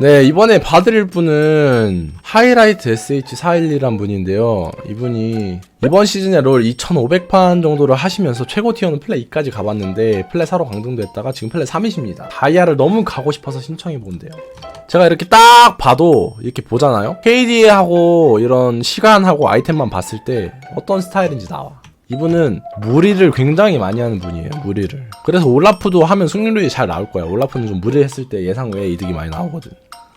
네, 이번에 봐드릴 분은 하이라이트 SH412란 분인데요. 이분이 이번 시즌에 롤 2500판 정도를 하시면서 최고 티어는 플레 2까지 가봤는데 플레 4로 강등됐다가 지금 플레 3이십니다. 다이아를 너무 가고 싶어서 신청해 본대요. 제가 이렇게 딱 봐도 이렇게 보잖아요. KD하고 이런 시간하고 아이템만 봤을 때 어떤 스타일인지 나와. 이분은 무리를 굉장히 많이 하는 분이에요. 무리를. 그래서 올라프도 하면 승률이 잘 나올 거야. 올라프는 좀 무리했을 때 예상 외에 이득이 많이 나오거든.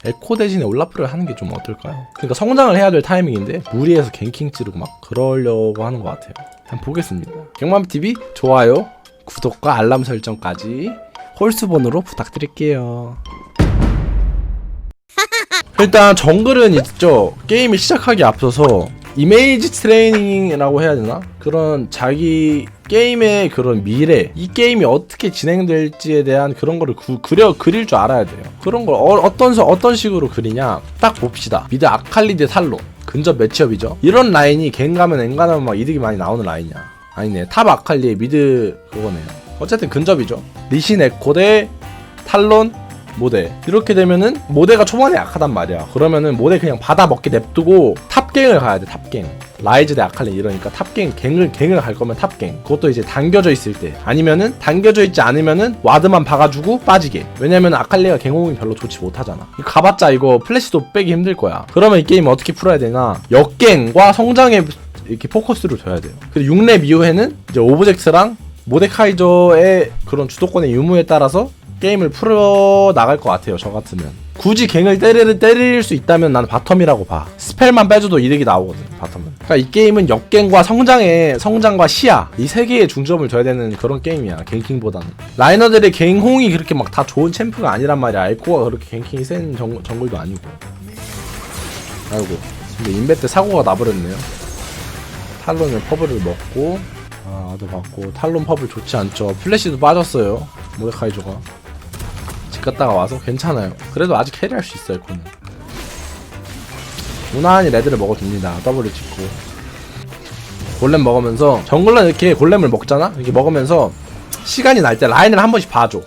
에코 대신에 올라프를 하는 게 좀 어떨까요? 그러니까 성장을 해야 될 타이밍인데 무리해서 갱킹 찌르고 막 그러려고 하는 것 같아요. 한번 보겠습니다. 경맘TV 좋아요, 구독과 알람 설정까지 홀수번호로 부탁드릴게요. 일단 정글은 있죠. 게임이 시작하기 앞서서 이메이지 트레이닝이라고 해야 되나? 그런 자기 게임의 그런 미래, 이 게임이 어떻게 진행될지에 대한 그런 거를 구, 그려 그릴 줄 알아야 돼요. 그런 걸 어, 떤 서- 어떤 식으로 그리냐? 딱 봅시다. 미드 아칼리 대 탈론 근접 매치업이죠. 이런 라인이 갱가면 앵가면 막 이득이 많이 나오는 라인이야. 아니네. 탑 아칼리의 미드 그거네요. 어쨌든 근접이죠. 리신 에코 대 탈론 모대 이렇게 되면은 모대가 초반에 약하단 말이야 그러면은 모대 그냥 받아 먹게 냅두고 탑 갱을 가야 돼 탑갱. 라이즈 대 아칼리 이러니까 탑갱 갱을 갱을 갈 거면 탑갱. 그것도 이제 당겨져 있을 때. 아니면은 당겨져 있지 않으면은 와드만 박아주고 빠지게. 왜냐면 아칼리가 갱호응이 별로 좋지 못하잖아. 가봤자 이거 플래시도 빼기 힘들 거야. 그러면 이 게임 어떻게 풀어야 되나? 역갱과 성장에 이렇게 포커스를 둬야 돼요. 그리고 6렙 이후에는 이제 오브젝트랑 모데카이저의 그런 주도권의 유무에 따라서 게임을 풀어 나갈 것 같아요. 저 같으면 굳이 갱을 때릴 때릴 수 있다면 나는 바텀이라고 봐. 스펠만 빼줘도 이득이 나오거든. 바텀은. 그러니까 이 게임은 역갱과 성장의 성장과 시야 이 세 개에 중점을 둬야 되는 그런 게임이야. 갱킹보다는 라이너들의 갱홍이 그렇게 막 다 좋은 챔프가 아니란 말이야. 에코가 그렇게 갱킹이 센 정, 정글도 아니고. 아이고. 근데 인베 때 사고가 나버렸네요. 탈론을 퍼블을 먹고 아, 아도 받고 탈론 퍼블 좋지 않죠. 플래시도 빠졌어요. 모데카이저가. 집 갔다가 와서 괜찮아요. 그래도 아직 캐리할 수 있어요, 코는. 무난히 레드를 먹어줍니다. 더블을 찍고. 골렘 먹으면서 정글러 이렇게 골렘을 먹잖아? 이렇게 먹으면서 시간이 날 때 라인을 한 번씩 봐줘.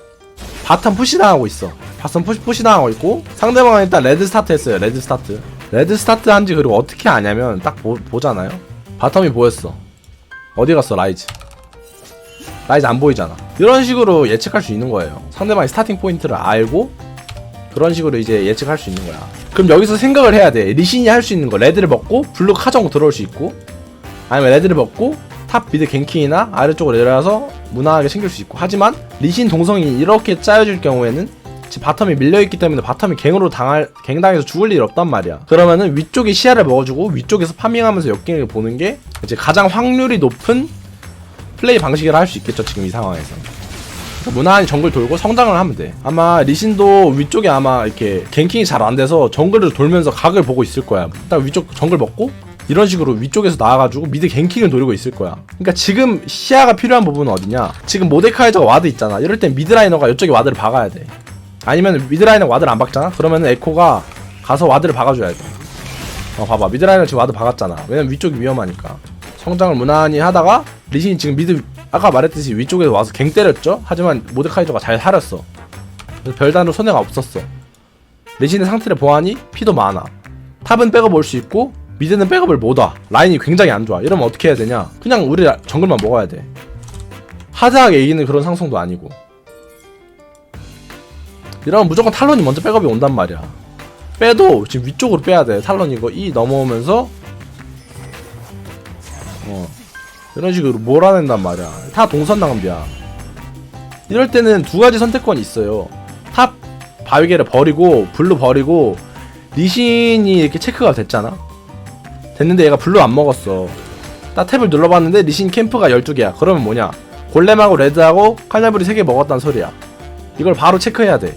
바텀 푸시 당하고 있어. 바텀 푸시, 푸시 당하고 있고 상대방은 일단 레드 스타트 했어요. 레드 스타트. 레드 스타트 한지 그리고 어떻게 아냐면 딱 보, 보잖아요. 바텀이 보였어. 어디 갔어 라이즈? 라이즈 안 보이잖아. 이런 식으로 예측할 수 있는 거예요. 상대방의 스타팅 포인트를 알고 그런 식으로 이제 예측할 수 있는 거야. 그럼 여기서 생각을 해야 돼. 리신이 할 수 있는 거 레드를 먹고 블루 카정 들어올 수 있고 아니면 레드를 먹고 탑 미드 갱킹이나 아래쪽으로 내려와서 무난하게 챙길 수 있고 하지만 리신 동성이 이렇게 짜여질 경우에는 지금 바텀이 밀려있기 때문에 바텀이 갱으로 당할 갱당해서 죽을 일이 없단 말이야 그러면은 위쪽에 시야를 먹어주고 위쪽에서 파밍하면서 역갱을 보는 게 이제 가장 확률이 높은 플레이 방식을 할 수 있겠죠 지금 이 상황에서. 무난히 정글 돌고 성장을 하면 돼. 아마 리신도 위쪽에 아마 이렇게 갱킹이 잘 안 돼서 정글을 돌면서 각을 보고 있을 거야. 딱 위쪽 정글 먹고 이런 식으로 위쪽에서 나와가지고 미드 갱킹을 노리고 있을 거야. 그러니까 지금 시야가 필요한 부분은 어디냐? 지금 모데카이저가 와드 있잖아. 이럴 땐 미드라이너가 이쪽에 와드를 박아야 돼. 아니면 미드라이너 와드를 안 박잖아? 그러면 에코가 가서 와드를 박아줘야 돼. 어, 봐봐. 미드라인을 지금 와도 박았잖아. 왜냐면 위쪽이 위험하니까. 성장을 무난히 하다가 리신이 지금 미드 아까 말했듯이 위쪽에서 와서 갱 때렸죠. 하지만 모데카이저가 잘 살았어. 그래서 별다른 손해가 없었어. 리신의 상태를 보아하니 피도 많아. 탑은 백업 올 수 있고 미드는 백업을 못 와. 라인이 굉장히 안 좋아. 이러면 어떻게 해야 되냐? 그냥 우리 정글만 먹어야 돼. 하드하게 이기는 그런 상성도 아니고. 이러면 무조건 탈론이 먼저 백업이 온단 말이야. 빼도 지금 위쪽으로 빼야 돼. 탈론 이거 E 넘어오면서 어 이런 식으로 몰아낸단 말이야. 다 동선 낭비야. 이럴 때는 두 가지 선택권이 있어요. 탑 바위게를 버리고 블루 버리고 리신이 이렇게 체크가 됐잖아. 됐는데 얘가 블루 안 먹었어. 딱 탭을 눌러봤는데 리신 캠프가 12개야. 그러면 뭐냐? 골렘하고 레드하고 칼날브리 3개 먹었다는 소리야. 이걸 바로 체크해야 돼.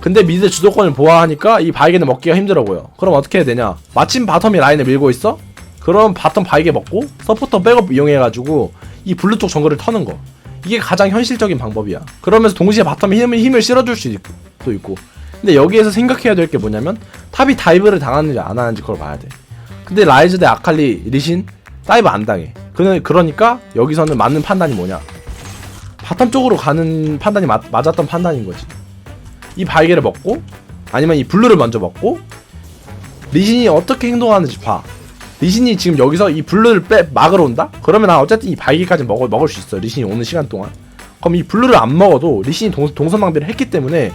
근데 미드 주도권을 보아하니까 이 바이게는 먹기가 힘들어 보여. 그럼 어떻게 해야 되냐? 마침 바텀이 라인을 밀고 있어? 그럼 바텀 바이게 먹고 서포터 백업 이용해가지고 이 블루 쪽 정글을 터는 거. 이게 가장 현실적인 방법이야. 그러면서 동시에 바텀에 힘을, 힘을 실어줄 수도 있고. 근데 여기에서 생각해야 될 게 뭐냐면 탑이 다이브를 당하는지 안 하는지 그걸 봐야 돼. 근데 라이즈 대 아칼리 리신 다이브 안 당해. 그- 그러니까 여기서는 맞는 판단이 뭐냐? 바텀 쪽으로 가는 판단이 맞, 맞았던 판단인 거지. 이 바이게를 먹고 아니면 이 블루를 먼저 먹고 리신이 어떻게 행동하는지 봐. 리신이 지금 여기서 이 블루를 빼 막으러 온다? 그러면 난 어쨌든 이 발기까지 먹을 먹을 수 있어. 리신이 오는 시간 동안. 그럼 이 블루를 안 먹어도 리신이 동, 동선 낭비를 했기 때문에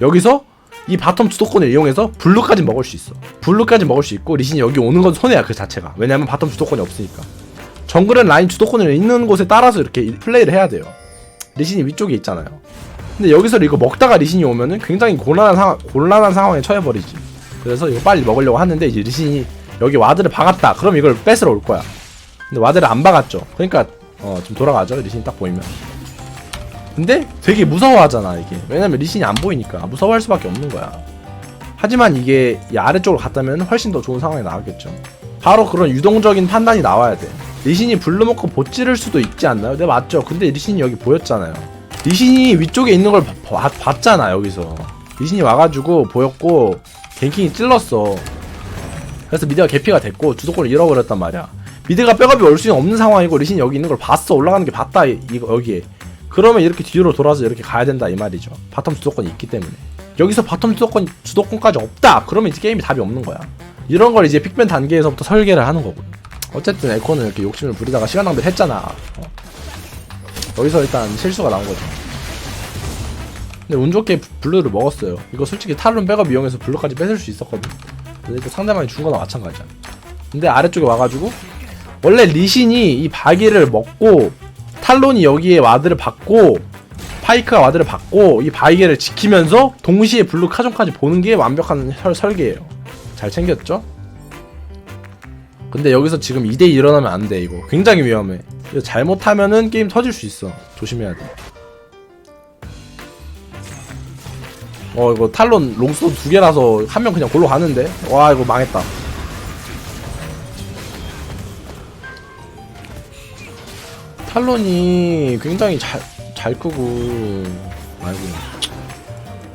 여기서 이 바텀 주도권을 이용해서 블루까지 먹을 수 있어. 블루까지 먹을 수 있고 리신이 여기 오는 건 손해야 그 자체가. 왜냐면 바텀 주도권이 없으니까. 정글은 라인 주도권을 있는 곳에 따라서 이렇게 플레이를 해야 돼요. 리신이 위쪽에 있잖아요. 근데 여기서 이거 먹다가 리신이 오면은 굉장히 곤란한 상황, 곤란한 상황에 처해버리지. 그래서 이거 빨리 먹으려고 하는데 이제 리신이 여기 와드를 박았다. 그럼 이걸 뺏으러 올 거야. 근데 와드를 안 박았죠. 그러니까 어, 좀 돌아가죠. 리신이 딱 보이면. 근데 되게 무서워하잖아 이게. 왜냐면 리신이 안 보이니까 무서워할 수밖에 없는 거야. 하지만 이게 이 아래쪽으로 갔다면 훨씬 더 좋은 상황이 나왔겠죠. 바로 그런 유동적인 판단이 나와야 돼. 리신이 블루 먹고 못 찌를 수도 있지 않나요? 네 맞죠. 근데 리신이 여기 보였잖아요. 리신이 위쪽에 있는 걸 봐- 봐- 봤잖아 여기서. 리신이 와가지고 보였고 갱킹이 찔렀어. 그래서 미드가 개피가 됐고 주도권을 잃어버렸단 말이야. 미드가 백업이 올 수 없는 상황이고 리신이 여기 있는 걸 봤어. 올라가는 게 봤다 이- 이거 여기에. 그러면 이렇게 뒤로 돌아서 이렇게 가야 된다 이 말이죠. 바텀 주도권이 있기 때문에. 여기서 바텀 주도권 주도권까지 없다. 그러면 이제 게임이 답이 없는 거야. 이런 걸 이제 픽맨 단계에서부터 설계를 하는 거고. 어쨌든 에코는 이렇게 욕심을 부리다가 시간 낭비를 했잖아. 어. 여기서 일단 실수가 나온 거죠. 근데 운 좋게 부- 블루를 먹었어요. 이거 솔직히 탈론 백업 이용해서 블루까지 뺏을 수 있었거든. 근데 이거 상대방이 준 거나 마찬가지야. 근데 아래쪽에 와가지고 원래 리신이 이 바기를 먹고 탈론이 여기에 와드를 받고 파이크가 와드를 받고 이 바이게를 지키면서 동시에 블루 카정까지 보는 게 완벽한 설, 설계예요. 잘 챙겼죠? 근데 여기서 지금 2대2 일어나면 안 돼 이거 굉장히 위험해 잘못하면은 게임 터질 수 있어 조심해야 돼 어 이거 탈론 롱스톤 두 개라서 한 명 그냥 골로 가는데? 와 이거 망했다. 탈론이 굉장히 잘, 잘 크고 아이고.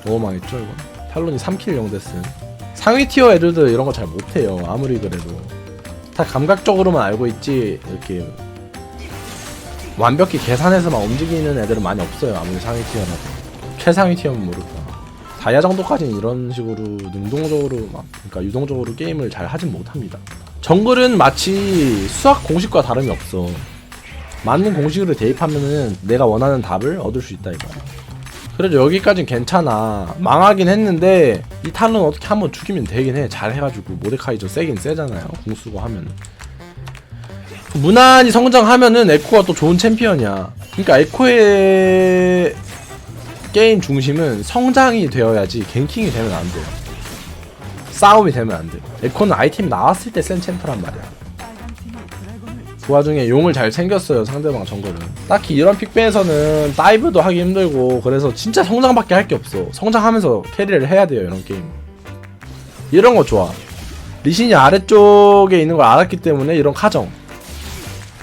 너무 망했죠 이거? 탈론이 3킬 0데스 상위 티어 애들도 이런 거 잘 못해요 아무리 그래도. 다 감각적으로만 알고 있지 이렇게. 완벽히 계산해서만 움직이는 애들은 많이 없어요 아무리 상위 티어라도. 최상위 티어면 모르고 다이아 정도까지는 이런 식으로 능동적으로 막 그러니까 유동적으로 게임을 잘 하진 못합니다. 정글은 마치 수학 공식과 다름이 없어. 맞는 공식으로 대입하면은 내가 원하는 답을 얻을 수 있다 이거야. 그래도 여기까진 괜찮아. 망하긴 했는데 이 탈론 어떻게 한번 죽이면 되긴 해. 잘 해가지고 모데카이저 세긴 세잖아요. 궁 쓰고 하면 무난히 성장하면은 에코가 또 좋은 챔피언이야. 그러니까 에코의 게임 중심은 성장이 되어야지 갱킹이 되면 안돼. 싸움이 되면 안 돼. 에코는 아이템이 나왔을 때 센 챔프란 말이야. 그 와중에 용을 잘 챙겼어요 상대방 정글은. 딱히 이런 픽배에서는 다이브도 하기 힘들고 그래서 진짜 성장밖에 할 게 없어. 성장하면서 캐리를 해야 돼요 이런 게임. 이런 거 좋아. 리신이 아래쪽에 있는 걸 알았기 때문에 이런 카정.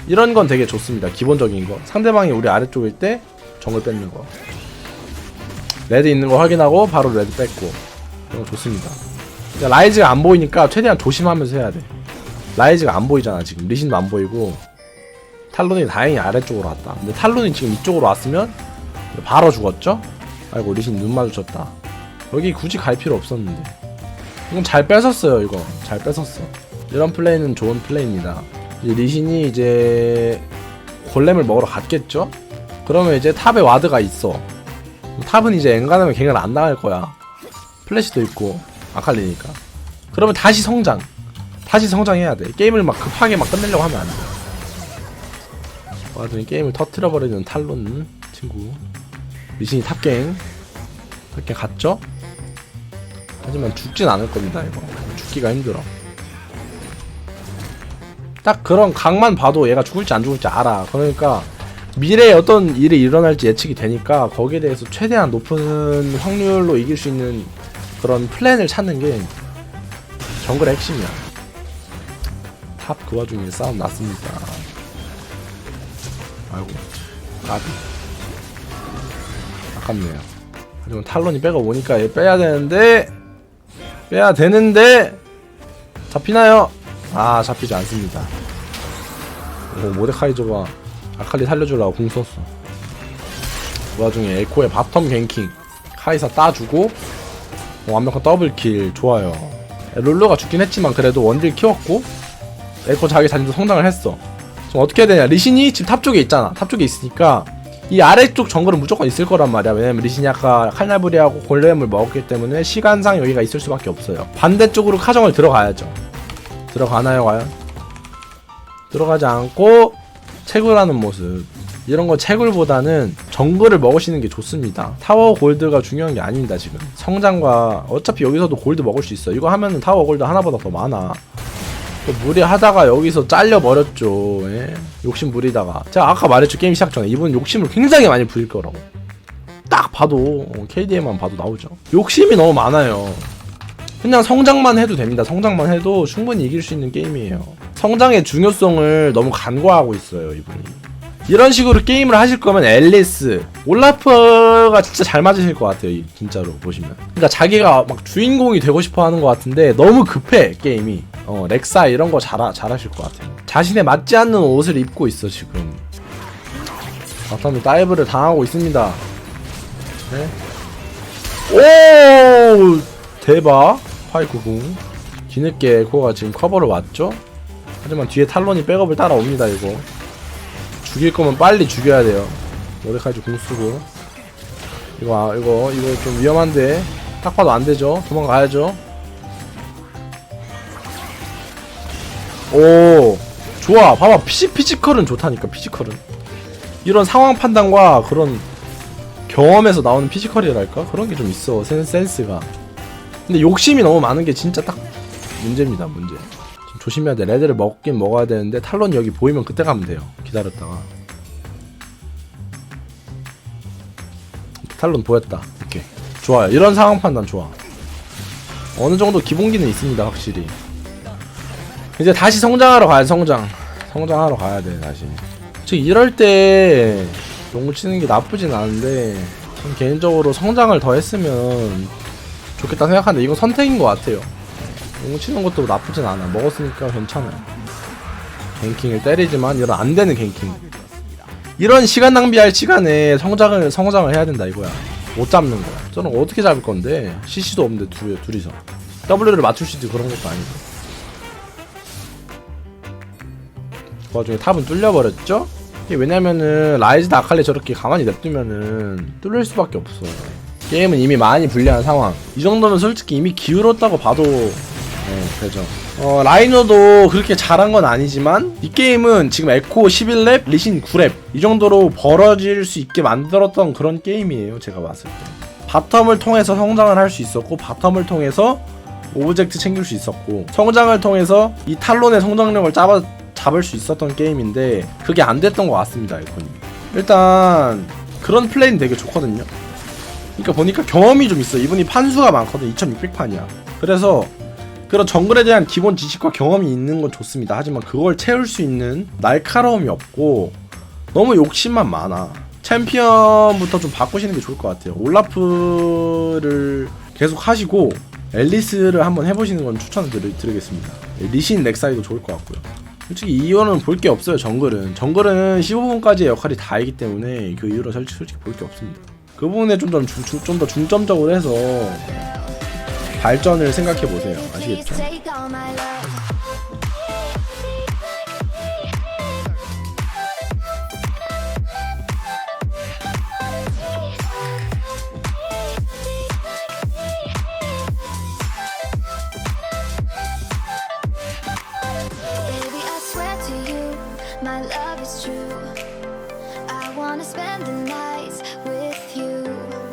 이런 건 되게 좋습니다 기본적인 거. 상대방이 우리 아래쪽일 때 정글 뺏는 거 레드 있는 거 확인하고 바로 레드 이런 거 좋습니다. 라이즈가 안 보이니까 최대한 조심하면서 해야 돼. 라이즈가 안 보이잖아 지금. 리신도 안 보이고. 탈론이 다행히 아래쪽으로 왔다. 근데 탈론이 지금 이쪽으로 왔으면 바로 죽었죠? 아이고 리신 눈 마주쳤다. 여기 굳이 갈 필요 없었는데. 이건 잘 뺏었어요 이거. 잘 뺏었어. 이런 플레이는 좋은 플레이입니다. 이제 리신이 이제 골렘을 먹으러 갔겠죠? 그러면 이제 탑에 와드가 있어 탑은 이제 엔간하면 갱을 안 나갈 거야 플래시도 있고 아칼리니까 그러면 다시 성장 다시 성장해야 돼. 게임을 막 급하게 막 끝내려고 하면 안 돼. 와중에 게임을 터트려버리는 탈론 친구. 미신이 탑갱. 탑갱 갔죠? 하지만 죽진 않을 겁니다, 이거. 죽기가 힘들어. 딱 그런 각만 봐도 얘가 죽을지 안 죽을지 알아. 그러니까 미래에 어떤 일이 일어날지 예측이 되니까 거기에 대해서 최대한 높은 확률로 이길 수 있는 그런 플랜을 찾는 게 정글의 핵심이야. 탑 그 와중에 싸움 났습니다. 아이고, 까비. 아깝네요. 하지만 탈론이 빼가 오니까 얘 빼야 되는데, 빼야 되는데, 잡히나요? 아, 잡히지 않습니다. 오, 모데카이저가 아칼리 살려주려고 궁 썼어. 그 와중에 에코의 바텀 갱킹. 카이사 따주고, 어, 완벽한 더블킬. 좋아요. 룰루가 죽긴 했지만 그래도 원딜 키웠고 에코 자기 자신도 성장을 했어. 지금 어떻게 해야 되냐? 리신이 지금 탑 쪽에 있잖아. 탑 쪽에 있으니까 이 아래쪽 정글은 무조건 있을 거란 말이야. 왜냐면 리신이 아까 칼날부리하고 골렘을 먹었기 때문에 시간상 여기가 있을 수밖에 없어요. 반대쪽으로 카정을 들어가야죠. 들어가나요 과연? 들어가지 않고 채굴하는 모습 이런 거 채굴보다는 정글을 먹으시는 게 좋습니다 타워 골드가 중요한 게 아닙니다 지금 성장과 어차피 여기서도 골드 먹을 수 있어 이거 하면은 타워 골드 하나보다 더 많아 또 무리하다가 여기서 잘려 버렸죠. 예? 욕심 부리다가 제가 아까 말했죠 게임 시작 전에 이분 욕심을 굉장히 많이 부릴 거라고. 딱 봐도 어, KD에만 봐도 나오죠. 욕심이 너무 많아요. 그냥 성장만 해도 됩니다. 성장만 해도 충분히 이길 수 있는 게임이에요. 성장의 중요성을 너무 간과하고 있어요 이분이. 이런 식으로 게임을 하실 거면 앨리스, 올라프가 진짜 잘 맞으실 것 같아요, 이- 진짜로 보시면. 그러니까 자기가 막 주인공이 되고 싶어 하는 것 같은데 너무 급해 게임이. 어 렉사 이런 거 잘 잘하실 것 같아요. 자신에 맞지 않는 옷을 입고 있어 지금. 바텀이 다이브를 당하고 있습니다. 네. 오 대박 파이크 궁. 뒤늦게 에코가 지금 커버를 왔죠? 하지만 뒤에 탈론이 백업을 따라옵니다 이거. 죽일 거면 빨리 죽여야 돼요. 모데카이즈 공 쓰고. 이거, 아, 이거, 이거 좀 위험한데. 딱 봐도 안 되죠. 도망가야죠. 오, 좋아. 봐봐. 피지, 피지컬은 좋다니까, 피지컬은. 이런 상황 판단과 그런 경험에서 나오는 피지컬이랄까? 그런 게 좀 있어. 센, 센스가. 근데 욕심이 너무 많은 게 진짜 딱 문제입니다, 문제. 좀 조심해야 돼. 레드를 먹긴 먹어야 되는데 탈론 여기 보이면 그때 가면 돼요. 기다렸다가. 탈론 보였다. 이렇게. 좋아요. 이런 상황 판단 좋아. 어느 정도 기본기는 있습니다, 확실히. 이제 다시 성장하러 가야 돼, 성장. 성장하러 가야 돼, 다시. 즉, 이럴 때 농구 치는 게 나쁘진 않은데, 전 개인적으로 성장을 더 했으면 좋겠다 생각하는데, 이건 선택인 것 같아요. 농구 치는 것도 나쁘진 않아. 먹었으니까 괜찮아. 갱킹을 때리지만 이런 안 되는 갱킹. 이런 시간 낭비할 시간에 성장을 성장을 해야 된다 이거야. 못 잡는 거야. 저는 어떻게 잡을 건데 CC도 없는데 둘 둘이서 W를 맞출 수 있지 그런 것도 아니고. 그 와중에 탑은 뚫려 버렸죠? 이게 왜냐면은 라이즈드 아칼리 저렇게 가만히 냅두면은 뚫릴 수밖에 없어. 게임은 이미 많이 불리한 상황. 이 정도면 솔직히 이미 기울었다고 봐도 네, 되죠. 어, 라이너도 그렇게 잘한 건 아니지만 이 게임은 지금 에코 11렙, 리신 9렙 이 정도로 벌어질 수 있게 만들었던 그런 게임이에요. 제가 봤을 때. 바텀을 통해서 성장을 할 수 있었고 바텀을 통해서 오브젝트 챙길 수 있었고 성장을 통해서 이 탈론의 성장력을 잡아, 잡을 수 있었던 게임인데 그게 안 됐던 것 같습니다. 에코님. 일단 그런 플레이는 되게 좋거든요. 그러니까 보니까 경험이 좀 있어. 이분이 판수가 많거든. 2600판이야. 그래서 그런 정글에 대한 기본 지식과 경험이 있는 건 좋습니다. 하지만 그걸 채울 수 있는 날카로움이 없고 너무 욕심만 많아. 챔피언부터 좀 바꾸시는 게 좋을 것 같아요. 올라프를 계속 하시고 앨리스를 한번 해보시는 건 추천을 드리, 드리겠습니다. 리신 렉사이도 좋을 것 같고요. 솔직히 이거는 볼 게 없어요. 정글은 정글은 15분까지의 역할이 다이기 때문에 그 이후로 솔직히, 볼 게 없습니다. 그 부분에 좀더 중점적으로 해서 발전을 생각해 보세요. 아시겠죠?